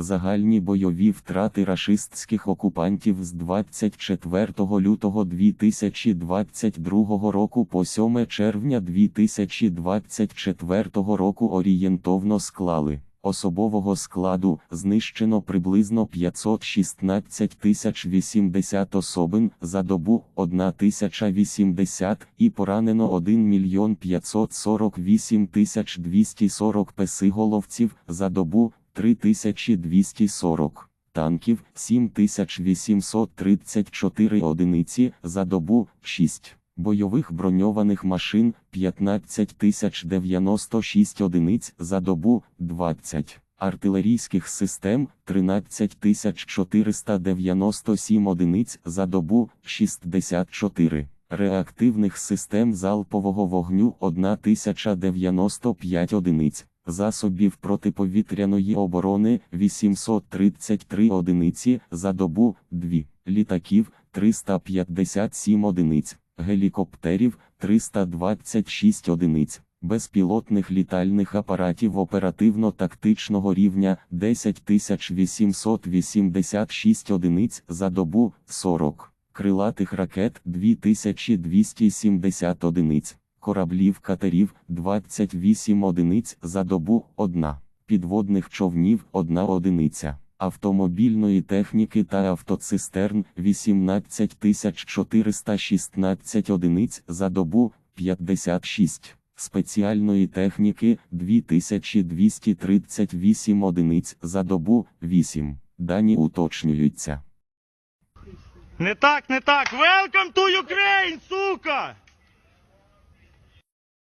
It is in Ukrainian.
Загальні бойові втрати рашистських окупантів з 24 лютого 2022 року по 7 червня 2024 року орієнтовно склали. Особового складу знищено приблизно 516 тисяч 80 особин за добу 1080 і поранено 1 мільйон 548 тисяч 240 песиголовців за добу 3240 танків 7834 одиниці за добу 6 бойових броньованих машин 15096 одиниць за добу 20 артилерійських систем 13497 одиниць за добу 64 реактивних систем залпового вогню 1095 одиниць засобів протиповітряної оборони 833 одиниці за добу 2 літаків 357 одиниць гелікоптерів 326 одиниць, безпілотних літальних апаратів оперативно-тактичного рівня 10886 одиниць за добу 40, крилатих ракет 2270 одиниць, кораблів катерів 28 одиниць за добу 1, підводних човнів 1 одиниця автомобільної техніки та автоцистерн 18416 одиниць за добу 56, спеціальної техніки 2238 одиниць за добу 8. Дані уточнюються. Не так, не так. Welcome to Ukraine, сука!